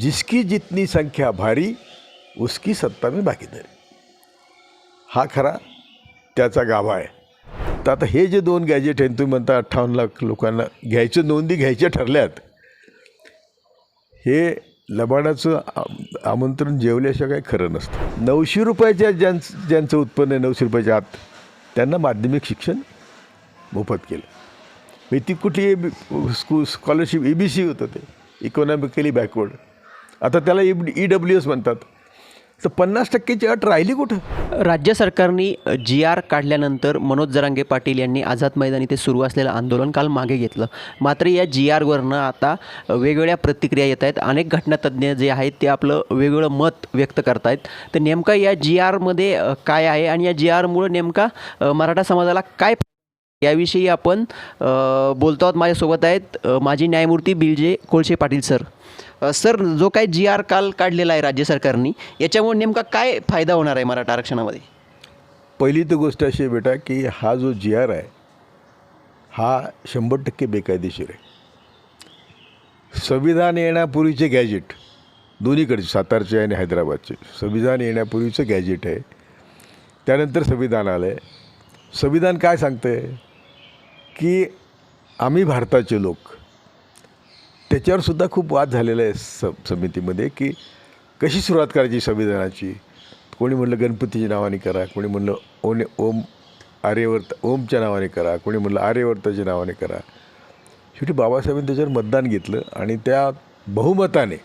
जिसकी जितनी संख्या भारी उसकी सत्ता में भागीदारी हा खरा त्याचा गाभा आहे. तर आता हे जे दोन गॅजेट आहेत तुम्ही म्हणता अठ्ठावन्न लाख लोकांना घ्यायचे नोंदी घ्यायच्या ठरल्यात. हे लबाडाचं आ- आमंत्रण जेवल्याशिवाय काही खरं नसतं. नऊशे रुपयाच्या ज्यांचं ज्यांचं उत्पन्न आहे नऊशे रुपयाच्या आत त्यांना माध्यमिक शिक्षण मोफत केलं. मी ती कुठली बी स्कू स्कॉलरशिप ई बी सी होतं ते. इकॉनॉमिकली बॅकवर्ड आता त्याला ई ई डब्ल्यू एस म्हणतात. तर पन्नास टक्क्याची अट राहिली कुठं? राज्य सरकारने जी आर काढल्यानंतर मनोज जरांगे पाटील यांनी आझाद मैदानी इथे सुरू असलेलं आंदोलन काल मागे घेतलं. मात्र या जी आरवरनं आता वेगवेगळ्या प्रतिक्रिया येत आहेत. अनेक घटनातज्ञ जे आहेत ते आपलं वेगवेगळं मत व्यक्त करत आहेत तर नेमका या जी आरमध्ये काय आहे आणि या जी आरमुळं नेमका मराठा समाजाला काय याविषयी आपण बोलतो आहोत. माझ्यासोबत आहेत माजी न्यायमूर्ती बिलजे कोळशे पाटील सर. सर जो काय जी आर काल काढलेला आहे राज्य सरकारने याच्यामुळे नेमका काय फायदा होणार आहे मराठा आरक्षणामध्ये? पहिली तर गोष्ट अशी आहे बेटा की हा जो जी आर आहे हा शंभर टक्के बेकायदेशीर आहे. संविधान येण्यापूर्वीचे गॅजेट दोन्हीकडचे सातारचे आणि हैदराबादचे संविधान येण्यापूर्वीचं गॅजेट आहे. त्यानंतर संविधान आलं आहे संविधान काय सांगतं आहे की आम्ही भारताचे लोक त्याच्यावर सुद्धा खूप वाद झालेला आहे स समितीमध्ये की कशी सुरुवात करायची संविधानाची? कोणी म्हणलं गणपतीच्या नावाने करा कोणी म्हणलं ओने ओम आर्यवर्त ओमच्या नावाने करा कोणी म्हणलं आर्यवर्ताच्या नावाने करा. शेवटी बाबासाहेबांनी त्याच्यावर मतदान घेतलं आणि त्या बहुमताने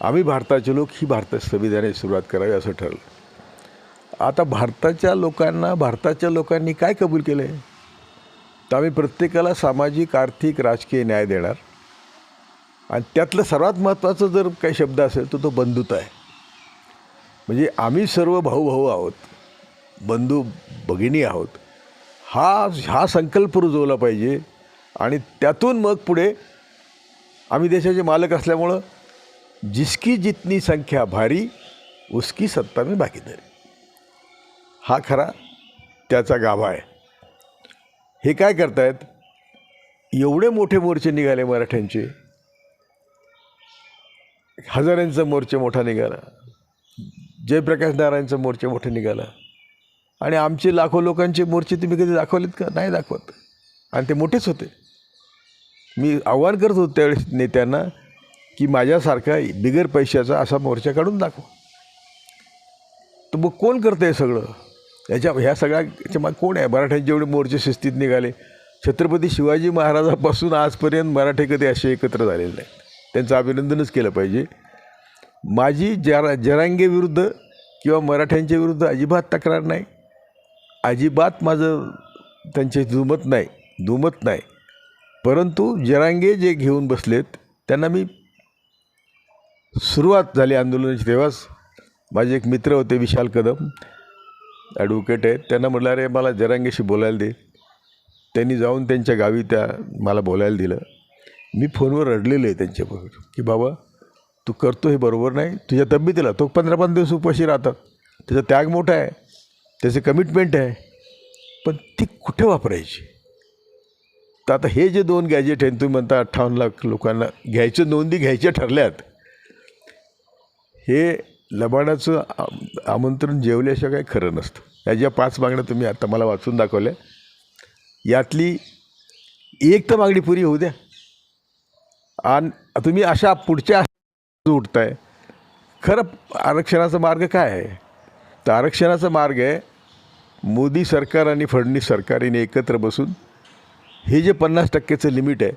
आम्ही भारताचे लोक ही भारता संविधानाची सुरुवात करावी असं ठरलं. आता भारताच्या लोकांना भारताच्या लोकांनी काय कबूल केलं आहे तर आम्ही प्रत्येकाला सामाजिक आर्थिक राजकीय न्याय देणार. आणि त्यातलं सर्वात महत्त्वाचं जर काही शब्द असेल तर तो बंधुता आहे. म्हणजे आम्ही सर्व भाऊ भाऊ आहोत बंधू भगिनी आहोत. हा हा संकल्प रुजवला पाहिजे आणि त्यातून मग पुढे आम्ही देशाचे मालक असल्यामुळं जिसकी जितनी संख्या भारी उसकी सत्ता में भागीदारी हा खरा त्याचा गाभा आहे. हे काय करतायत? एवढे मोठे मोर्चे निघाले मराठ्यांचे हजारांचा मोर्चा मोठा निघाला. जयप्रकाश नारायणचा मोर्चा मोठा निघाला. आणि आमचे लाखो लोकांचे मोर्चे तुम्ही कधी दाखवलेत का? नाही दाखवत. आणि ते मोठेच होते. मी आव्हान करत होतो त्यावेळेस नेत्यांना की माझ्यासारखा बिगर पैशाचा असा मोर्चा काढून दाखव. तर मग कोण करतं आहे सगळं? याच्या ह्या सगळ्या मग कोण आहे? मराठ्यांचे एवढे मोर्चे शिस्तीत निघाले. छत्रपती शिवाजी महाराजापासून आजपर्यंत मराठे कधी असे एकत्र झालेले नाही त्यांचं अभिनंदनच केलं पाहिजे. माझी जरा जरांगेविरुद्ध किंवा मराठ्यांच्या विरुद्ध अजिबात तक्रार नाही. अजिबात माझं त्यांचे दुमत नाही दुमत नाही. परंतु जरांगे जे घेऊन बसलेत त्यांना मी सुरुवात झाली आंदोलनाची तेव्हाच. माझे एक मित्र होते विशाल कदम ॲडव्होकेट आहेत. त्यांना म्हटलं अरे मला जरांगेशी बोलायला दे. त्यांनी जाऊन त्यांच्या गावी त्या मला बोलायला दिलं. मी फोनवर रडलेलो आहे त्यांच्याबरोबर की बाबा तू करतो हे बरोबर नाही तुझ्या तब्येतीला तो पंधरा पंधरा दिवस उपाशी राहतात त्याचा त्याग मोठा आहे त्याचे कमिटमेंट आहे पण ती कुठे वापरायची? तर आता हे जे दोन गॅजेट आहेत तुम्ही म्हणता अठ्ठावन्न लाख लोकांना घ्यायच्या नोंदी घ्यायच्या ठरल्यात हे लबाडाचं आमंत्रण जेवल्याशिवाय काही खरं नसतं. या ज्या पाच मागण्या तुम्ही आता मला वाचून दाखवल्या यातली एक तर मागणी पुरी होऊ द्या. आणि तुम्ही अशा पुढच्या उठत आहे खरं आरक्षणाचा मार्ग काय आहे? तर आरक्षणाचा मार्ग आहे मोदी सरकार आणि फडणवीस सरकारीने एकत्र बसून हे जे पन्नास टक्क्याचं लिमिट आहे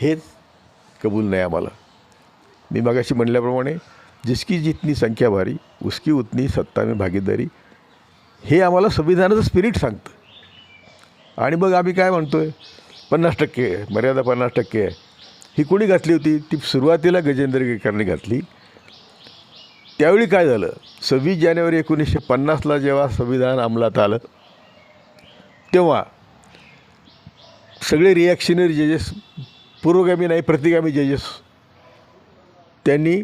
हेच कबूल नाही आम्हाला. मी मगाशी म्हणल्याप्रमाणे जिसकी जितनी संख्या भारी उसकी उतनी सत्ता में भागीदारी हे आम्हाला संविधानाचं स्पिरिट सांगतं. आणि मग आम्ही काय म्हणतो आहे पन्नास टक्के आहे मर्यादा पन्नास टक्के आहे. ही कोणी घातली होती? ती सुरुवातीला गजेंद्र केळकरने घातली. त्यावेळी काय झालं? सव्वीस जानेवारी एकोणीसशे पन्नासला जेव्हा संविधान अंमलात आलं तेव्हा सगळे रिॲक्शनरी जजेस पूर्वगामी नाही प्रतिगामी जजेस त्यांनी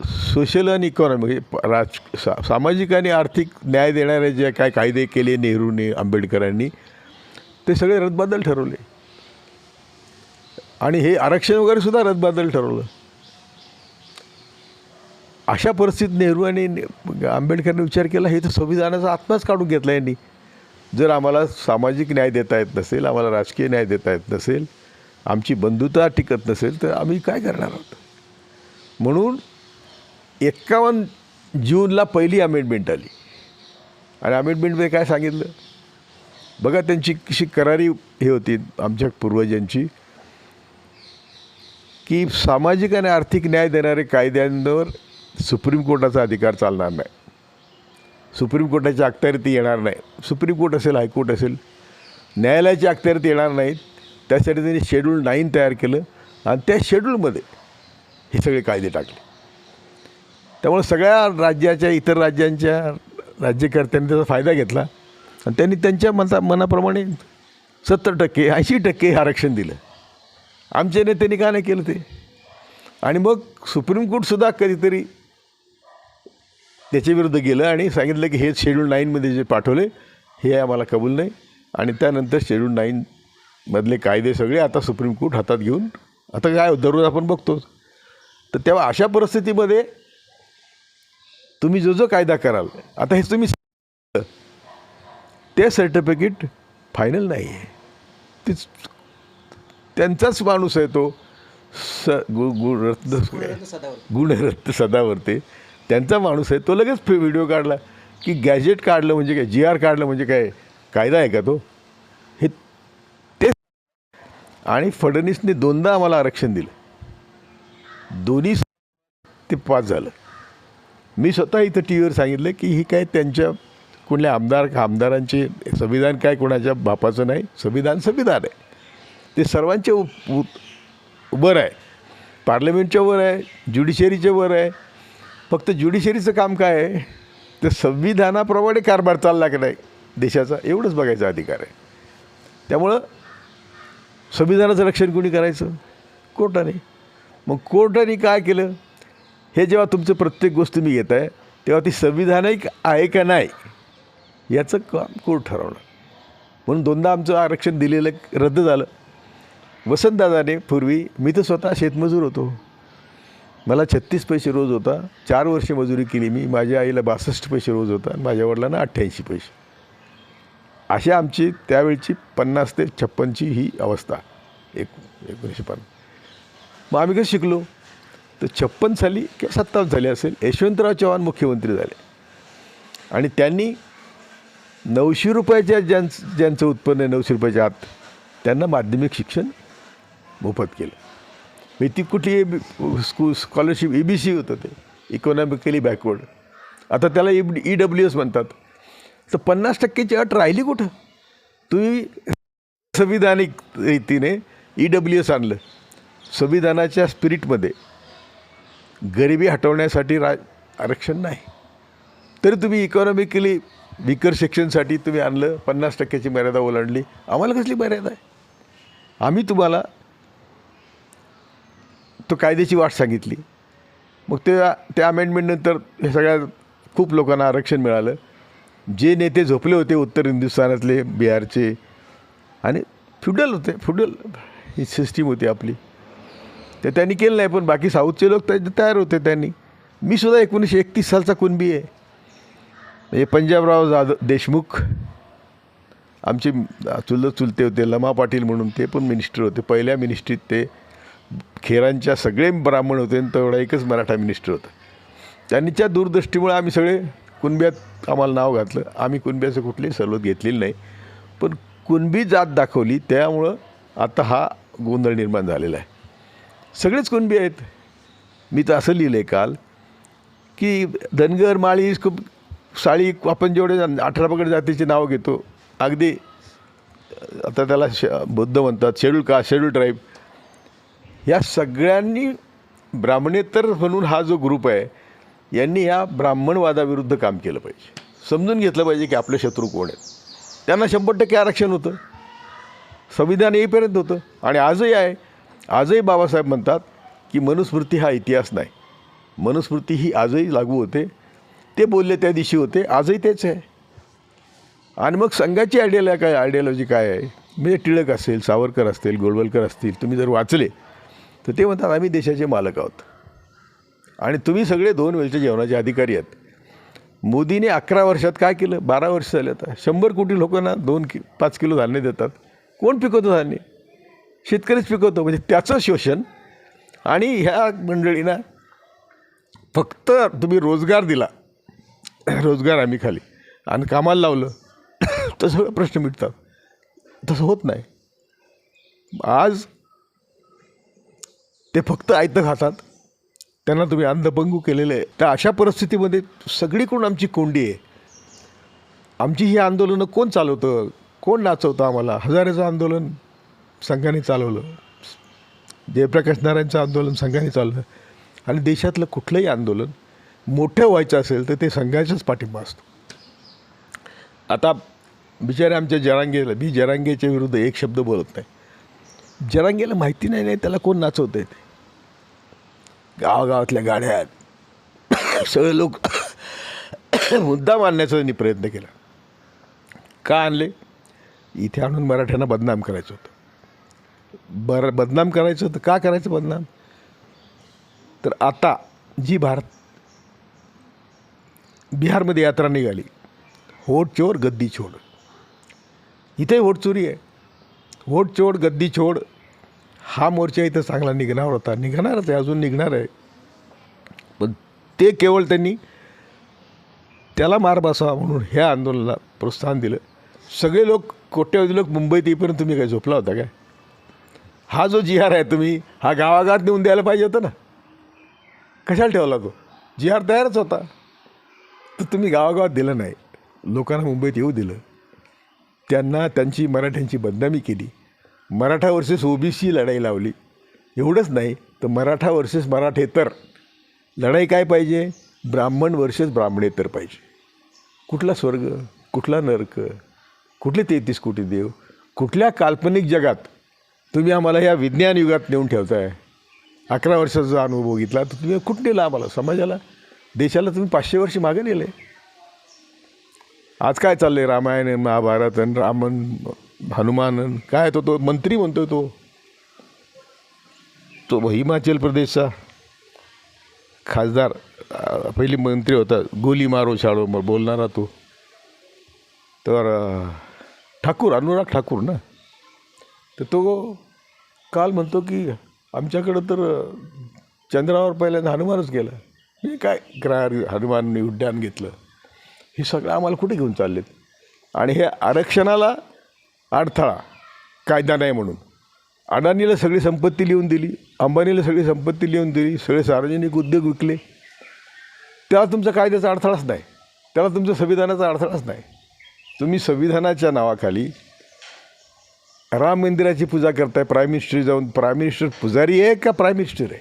सोशल आणि इकॉनॉमिक राज सा सामाजिक आणि आर्थिक न्याय देणारे जे काय कायदे केले नेहरूने आंबेडकरांनी ते सगळे रद्दबादल ठरवले. आणि हे आरक्षण वगैरे सुद्धा रद्दबादल ठरवलं. अशा परिस्थितीत नेहरू आणि आंबेडकरने विचार केला हे तर संविधानाचा आत्माच काढून घेतला यांनी. जर आम्हाला सामाजिक न्याय देता येत नसेल आम्हाला राजकीय न्याय देता येत नसेल आमची बंधुता टिकत नसेल तर आम्ही काय करणार आहोत? म्हणून एक्कावन्न जूनला पहिली अमेंडमेंट आली. आणि अमेंडमेंटमध्ये काय सांगितलं? बघा त्यांची कशी करारी हे होती आमच्या पूर्वजांची. की सामाजिक आणि आर्थिक न्याय देणारे कायद्यांवर सुप्रीम कोर्टाचा अधिकार चालणार नाही. सुप्रीम कोर्टाची अखत्यारीत येणार नाही. सुप्रीम कोर्ट असेल हायकोर्ट असेल न्यायालयाची अखत्यारीत येणार नाहीत. त्यासाठी त्यांनी शेड्यूल नाईन तयार केलं आणि त्या शेड्यूलमध्ये हे सगळे कायदे टाकले. त्यामुळे सगळ्या राज्याच्या इतर राज्यांच्या राज्यकर्त्यांनी त्याचा फायदा घेतला. आणि त्यांनी त्यांच्या मता मनाप्रमाणे सत्तर टक्के ऐंशी टक्के आरक्षण दिलं. आमच्या नेत्यांनी का नाही केलं ते? आणि मग सुप्रीम कोर्टसुद्धा कधीतरी त्याच्याविरुद्ध गेलं आणि सांगितलं की हे शेड्यूल नाईनमध्ये जे पाठवले हे आम्हाला कबूल नाही. आणि त्यानंतर शेड्यूल नाईनमधले कायदे सगळे आता सुप्रीम कोर्ट हातात घेऊन आता काय दररोज आपण बघतोच. तर तेव्हा अशा परिस्थितीमध्ये तुम्ही जो जो कायदा कराल आता हे तुम्ही ते सर्टिफिकेट फायनल नाही आहे तीच त्यांचाच माणूस आहे तो स गु गुणरत्न गुणरत्न सदावर्ते. त्यांचा माणूस आहे तो लगेच व्हिडिओ काढला की गॅजेट काढलं म्हणजे काय? जी आर काढलं म्हणजे काय? कायदा आहे का तो? हे ते आणि फडणवीसने दोनदा आम्हाला आरक्षण दिलं. दोन्ही ते पास झालं. मी स्वतः इथं टी व्हीवर सांगितलं की ही काय त्यांच्या कुठल्या आमदार आमदारांचे संविधान काय कोणाच्या बापाचं नाही? संविधान संविधान आहे. ते सर्वांच्या उप वर आहे. पार्लमेंटच्या वर आहे ज्युडिशरीच्या वर आहे. फक्त ज्युडिशरीचं काम काय आहे? तर संविधानाप्रमाणे कारभार चालला की नाही? देशाचा एवढंच बघायचा अधिकार आहे. त्यामुळं संविधानाचं रक्षण कोणी करायचं? कोर्टाने. मग कोर्टाने काय केलं? हे जेव्हा तुमचं प्रत्येक गोष्ट मी घेत आहे तेव्हा ती संविधानिक आहे का नाही? याचं काम कोर्ट ठरवणार म्हणून दोनदा आमचं आरक्षण दिलेलं रद्द झालं. वसंतदादाने पूर्वी मी तर स्वतः शेतमजूर होतो. मला छत्तीस पैसे रोज होता. चार वर्षे मजुरी केली मी. माझ्या आईला बासष्ट पैसे रोज होता आणि माझ्या वडिलांना अठ्ठ्याऐंशी पैसे. अशी आमची त्यावेळची पन्नास ते छप्पनची ही अवस्था. एक एकोणीसशे पन्नास मग आम्ही कसं शिकलो? तर छप्पन साली किंवा सत्तावन्न झाली असेल यशवंतराव चव्हाण मुख्यमंत्री झाले. आणि त्यांनी नऊशे रुपयाच्या ज्यां ज्यांचं उत्पन्न आहे नऊशे रुपयाच्या आत त्यांना माध्यमिक शिक्षण मोफत केलं. मी ती कुठली स्कू B scholarship E B C होतं ते. इकॉनॉमिकली बॅकवर्ड आता त्याला ई ई डब्ल्यू एस म्हणतात. तर पन्नास टक्केची अट राहिली कुठं? तुम्ही संविधानिक रीतीने ई डब्ल्यू एस आणलं. संविधानाच्या स्पिरिटमध्ये गरिबी हटवण्यासाठी रा आरक्षण नाही. तरी तुम्ही इकॉनॉमिकली विकर सेक्शनसाठी तुम्ही आणलं पन्नास टक्क्याची मर्यादा ओलांडली. आम्हाला कसली मर्यादा आहे? आम्ही तुम्हाला तो कायद्याची वाट सांगितली. मग ते त्या अमेंडमेंटनंतर हे सगळ्या खूप लोकांना आरक्षण मिळालं. जे नेते झोपले होते उत्तर हिंदुस्थानातले बिहारचे आणि फ्युडल होते फ्युडल ही सिस्टीम होती आपली. ते त्यांनी केलं नाही पण बाकी साऊथचे लोक त्या तयार होते त्यांनी. मी सुद्धा एकोणीसशे एकतीस सालचा कुणबी आहे. म्हणजे पंजाबराव जाधव देशमुख आमचे चुलत चुलते होते लमा पाटील म्हणून ते पण मिनिस्टर होते. पहिल्या मिनिस्ट्रीत ते खेरांच्या सगळे ब्राह्मण होते आणि तेवढा एकच मराठा मिनिस्टर होता. त्यांच्या दूरदृष्टीमुळे आम्ही सगळे कुणब्यात आम्हाला नाव घातलं. आम्ही कुणब्याचं कुठली सवलत घेतलेली नाही. पण कुणबी जात दाखवली त्यामुळं आता हा गोंधळ निर्माण झालेला आहे. सगळेच कुणबी आहेत. मी तर असं लिहिलं आहे काल की धनगर माळी खूप साळी आपण जेवढे अठरा पकड जातीचे नाव घेतो अगदी आता त्याला श बुद्ध म्हणतात शेड्यूल का शेड्यूल ट्राईब या सगळ्यांनी ब्राह्मणेतर म्हणून हा जो ग्रुप आहे यांनी या ब्राह्मणवादाविरुद्ध काम केलं पाहिजे. समजून घेतलं पाहिजे की आपले शत्रू कोण आहेत. त्यांना शंभर टक्के आरक्षण होतं. संविधान येईपर्यंत होतं. आणि आजही आहे. आजही बाबासाहेब म्हणतात की मनुस्मृती हा इतिहास नाही. मनुस्मृती ही आजही लागू होते. ते बोलले त्या दिवशी होते. आजही तेच आहे. आणि मग संघाची आयडियाला काय आयडियालॉजी काय आहे? म्हणजे टिळक असेल सावरकर असतील गोळवलकर असतील तुम्ही जर वाचले तर ते म्हणतात आम्ही देशाचे मालक आहोत. आणि तुम्ही सगळे दोन वेळच्या जेवणाचे अधिकारी आहेत. मोदीने अकरा वर्षात काय केलं? बारा वर्ष झाले आता. शंभर कोटी लोकांना दोन कि पाच किलो धान्य देतात. कोण पिकवतो धान्य? शेतकरीच पिकवतो. म्हणजे त्याचं शोषण. आणि ह्या मंडळींना फक्त तुम्ही रोजगार दिला. रोजगार आम्ही खाली. आणि कामाला लावलं. तर सगळं प्रश्न मिटतात. तसं होत नाही. आज ते फक्त आयतं खातात त्यांना तुम्ही अंधपंगू केलेलं आहे तर अशा परिस्थितीमध्ये सगळीकडून आमची कोंडी आहे. आमची ही आंदोलनं कोण चालवतं? कोण नाचवतं आम्हाला? हजारेचं आंदोलन संघाने चालवलं. जयप्रकाश नारायणचं आंदोलन संघाने चाललं. आणि देशातलं कुठलंही आंदोलन मोठं व्हायचं असेल तर ते संघाच्याच पाठिंबा असतो. आता बिचारे आमच्या जरांगेला मी जरांगेच्या विरुद्ध एक शब्द बोलत नाही. जरांगेला माहिती नाही नाही त्याला कोण नाचवतं ते? गावागावातल्या गाड्या आहेत. सगळे लोक मुद्दा मानण्याचा त्यांनी प्रयत्न केला. का आणले? इथे आणून मराठ्यांना बदनाम करायचं होतं. बरं बदनाम करायचं होतं. का करायचं बदनाम? तर आता जी भारत बिहारमध्ये यात्रा निघाली. होट चोर गद्दी छोड. इथे होट चोरी आहे. होट चोड गद्दी छोड हा मोर्चा इथं चांगला निघणार होता. निघणारच आहे अजून निघणार आहे. पण ते केवळ त्यांनी त्याला मार बसावा म्हणून ह्या आंदोलनाला प्रोत्साहन दिलं. सगळे लोक कोट्यवधी लोक मुंबईत येईपर्यंत तुम्ही काय झोपला होता काय? हा जो जिहार आहे तुम्ही हा गावागावात नेऊन द्यायला पाहिजे होतं ना? कशाला ठेवला तो? जिहार तयारच होता. तर तुम्ही गावागावात दिलं नाही. लोकांना मुंबईत येऊ दिलं. त्यांना त्यांची मराठ्यांची बदनामी केली. मराठा वर्सेस ओबीसी लढाई लावली. एवढंच नाही तर मराठा वर्सेस मराठेतर लढाई काय पाहिजे? ब्राह्मण वर्सेस ब्राह्मणेतर पाहिजे. कुठला स्वर्ग कुठला नरक कुठले तेहतीस कोटी देव कुठल्या काल्पनिक जगात तुम्ही आम्हाला या विज्ञान युगात नेऊन ठेवताय? अकरा वर्षाचा जो अनुभव बघितला तर तुम्ही कुठं नेला आम्हाला? समाजाला? देशाला तुम्ही पाचशे वर्ष मागे नेले. आज काय चाललं आहे रामायण महाभारत आणि रामन हनुमान काय तो तो मंत्री म्हणतो तो. तो हिमाचल प्रदेशचा खासदार पहिली मंत्री होता गोली मारो शाळो मग बोलणारा तो. तर ठाकूर अनुराग ठाकूर ना. तर तो काल म्हणतो की आमच्याकडं तर चंद्रावर पहिल्यांदा हनुमानच गेला. हे काय ग्रहार हनुमानने उड्डाण घेतलं? हे सगळं आम्हाला कुठे घेऊन चाललेत? आणि हे आरक्षणाला अडथळा कायदा नाही म्हणून. अडाणीला सगळी संपत्ती लिहून दिली अंबानीला सगळी संपत्ती लिहून दिली सगळे सार्वजनिक उद्योग विकले. त्याला तुमचा कायद्याचा अडथळाच नाही. त्याला तुमच्या संविधानाचा अडथळाच नाही. तुम्ही संविधानाच्या नावाखाली राम मंदिराची पूजा करताय प्राईम मिनिस्टर जाऊन प्राईम मिनिस्टर पुजारी आहे का प्राईम मिनिस्टर आहे?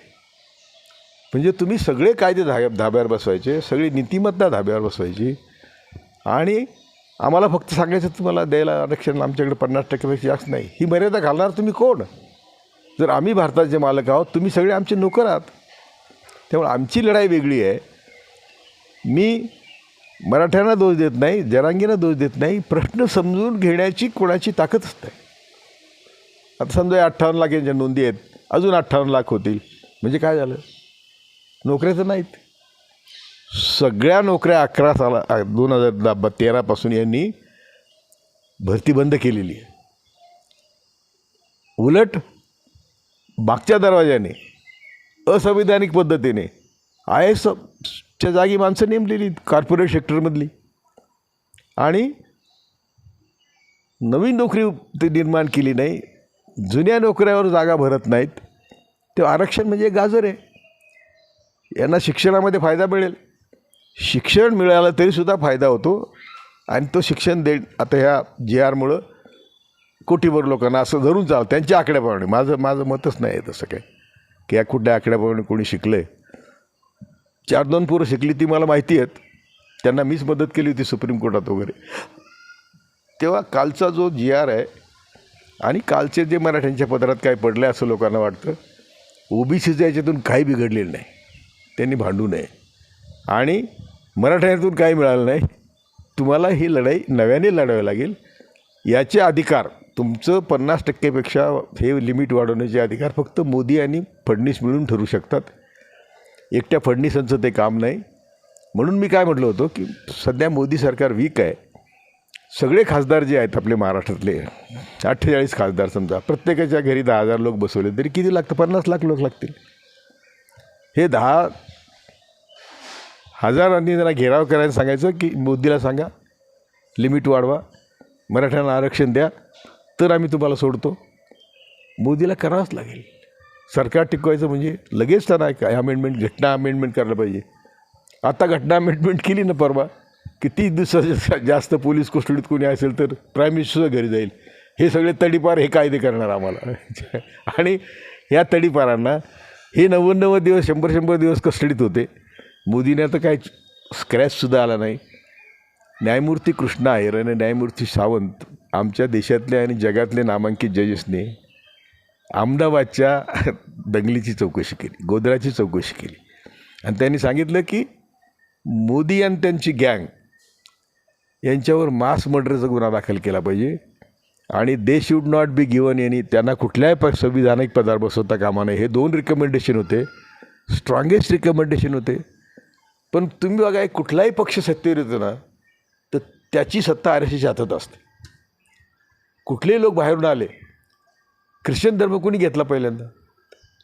म्हणजे तुम्ही सगळे कायदे धा धाब्यावर बसवायचे सगळी नीतिमत्ता धाब्यावर बसवायची आणि आम्हाला फक्त सांगायचं तुम्हाला द्यायला आरक्षण आमच्याकडे पन्नास टक्क्यापेक्षा जास्त नाही. ही मर्यादा घालणार तुम्ही कोण? जर आम्ही भारताचे मालक आहोत तुम्ही सगळे आमचे नोकर आहात. त्यामुळे आमची लढाई वेगळी आहे. मी मराठ्यांना दोष देत नाही जरांगींना दोष देत नाही प्रश्न समजून घेण्याची कोणाची ताकदच नाही आता समजा अठ्ठावन्न लाख यांच्या नोंदी आहेत. अजून अठ्ठावन्न लाख होतील. म्हणजे काय झालं? नोकऱ्या तर नाहीत. सगळ्या नोकऱ्या अकरा साला दोन हजार दा तेरापासून यांनी भरती बंद केलेली. आहे उलट मागच्या दरवाज्याने असंविधानिक पद्धतीने आय एसच्या जागी माणसं नेमलेली कॉर्पोरेट सेक्टरमधली आणि नवीन नोकरी ते निर्माण केली नाही जुन्या नोकऱ्यावर जागा भरत नाहीत ते आरक्षण म्हणजे गाजर आहे. यांना शिक्षणामध्ये फायदा मिळेल. शिक्षण मिळालं तरीसुद्धा फायदा होतो. आणि तो शिक्षण दे आता ह्या जी आरमुळं कोटीभर लोकांना असं धरून चाल त्यांच्या आकड्याप्रमाणे. माझं माझं मतच नाही आहे तसं काय की या कुठल्या आकड्याप्रमाणे कोणी शिकलं आहे चार दोन पोरं शिकली ती मला माहिती आहेत. त्यांना मीच मदत केली होती सुप्रीम कोर्टात वगैरे. तेव्हा कालचा जो जी आर आहे आणि कालचे जे मराठ्यांच्या पदरात काय पडलं असं लोकांना वाटतं ओबीसीच्या याच्यातून काही बिघडलेलं नाही. त्यांनी भांडू नये. आणि मराठ्यातून काही मिळालं नाही. तुम्हाला ही लढाई नव्याने लढावी लागेल. याचे अधिकार तुमचं पन्नास टक्केपेक्षा हे लिमिट वाढवण्याचे अधिकार फक्त मोदी आणि फडणीस मिळून ठरू शकतात. एकट्या फडणीसांचं ते काम नाही. म्हणून मी काय म्हटलं होतं की सध्या मोदी सरकार वीक आहे. सगळे खासदार जे आहेत आपले महाराष्ट्रातले अठ्ठेचाळीस खासदार समजा प्रत्येकाच्या घरी दहा हजार लोक बसवले तरी किती लागतं? पन्नास लाख लोक लागतील. हे दहा हजारांनी त्यांना घेराव करायला सांगायचं की मोदीला सांगा लिमिट वाढवा मराठ्यांना आरक्षण द्या तर आम्ही तुम्हाला सोडतो. मोदीला करावंच लागेल. सरकार टिकवायचं म्हणजे लगेच त्यांना काय अमेंडमेंट घटना अमेंडमेंट करायला पाहिजे. आता घटना अमेंडमेंट केली ना परवा किती दिवसाच्या जास्त पोलीस कस्टडीत कोणी असेल तर प्राईम मिनिस्टरसुद्धा घरी जाईल. हे सगळे तडीपार हे कायदे करणार आम्हाला. आणि या तडीपारांना हे नव्वद नव्वद दिवस शंभर शंभर दिवस कस्टडीत होते. मोदीने तर काय स्क्रॅचसुद्धा आला नाही. न्यायमूर्ती कृष्णा अय्यर आणि न्यायमूर्ती सावंत आमच्या देशातले आणि जगातले नामांकित जजेसने अहमदाबादच्या दंगलीची चौकशी केली गोधराची चौकशी केली. आणि त्यांनी सांगितलं की मोदी आणि त्यांची गँग यांच्यावर मास मर्डरचा गुन्हा दाखल केला पाहिजे आणि they should not be given यांनी त्यांना कुठल्याही प संविधानिक पदार बसवता कामा नये. हे दोन रिकमेंडेशन होते. स्ट्रॉंगेस्ट रिकमेंडेशन होते. पण तुम्ही बघा एक कुठलाही पक्ष सत्तेवर येतो ना तर त्याची सत्ता आर एस एसच्या हातात असते. कुठलेही लोक बाहेरून आले ख्रिश्चन धर्म कोणी घेतला पहिल्यांदा?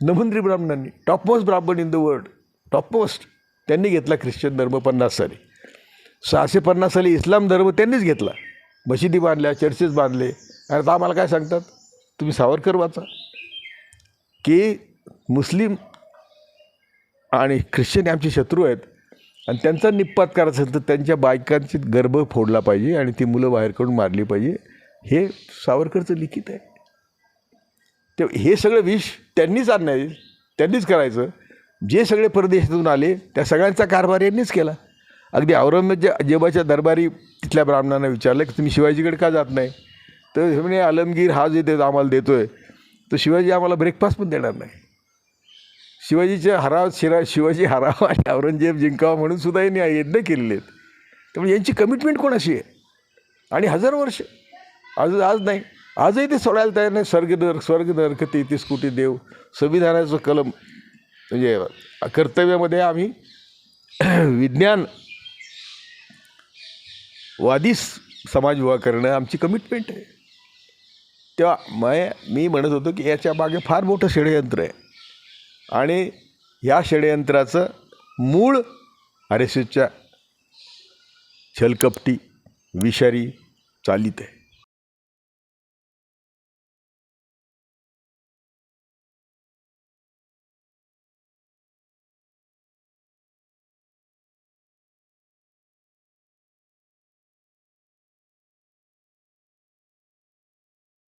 नमंद्री ब्राह्मणांनी टॉपमोस्ट ब्राह्मण इन द वर्ल्ड टॉपमोस्ट त्यांनी घेतला ख्रिश्चन धर्म पन्नास साली. सहाशे पन्नास साली इस्लाम धर्म त्यांनीच घेतला. मशिदी बांधल्या चर्चेस बांधले. आणि आता आम्हाला काय सांगतात? तुम्ही सावरकर वाचा. की मुस्लिम आणि ख्रिश्चन हे आमचे शत्रू आहेत. आणि त्यांचा निपात करायचा असेल तर त्यांच्या बायकांची गर्भ फोडला पाहिजे आणि ती मुलं बाहेर काढून मारली पाहिजे. हे सावरकरचं लिखित आहे. ते हे सगळं विष त्यांनीच आणणार त्यांनीच करायचं. जे सगळे परदेशातून आले त्या सगळ्यांचा कारभार यांनीच केला. अगदी औरंगजेबाच्या दरबारी तिथल्या ब्राह्मणांना विचारलं की तुम्ही शिवाजीकडे का जात नाही? तर म्हणजे म्हणे आलमगीर हा जे आम्हाला देतो आहे तर शिवाजी आम्हाला ब्रेकफास्ट पण देणार नाही. शिवाजीच्या हराव शिरा शिवाजी हराव आणि औरंगजेब जिंकावा म्हणून सुद्धा यांनी यज्ञ केलेले आहेत. त्यामुळे यांची कमिटमेंट कोणाशी आहे? आणि हजार वर्ष. आज आज नाही. आजही ते सोडायला तयार नाही. स्वर्ग नर स्वर्ग नरक तेहतीस कोटी देव. संविधानाचं कलम म्हणजे कर्तव्यामध्ये आम्ही विज्ञान वादी समाज उभा करणं आमची कमिटमेंट आहे. तेव्हा मय मी म्हणत होतो की याच्या मागे फार मोठं षडयंत्र आहे. आणि या षडयंत्राचं मूळ आर एस एसच्या छलकपटी विषारी चालीत आहे.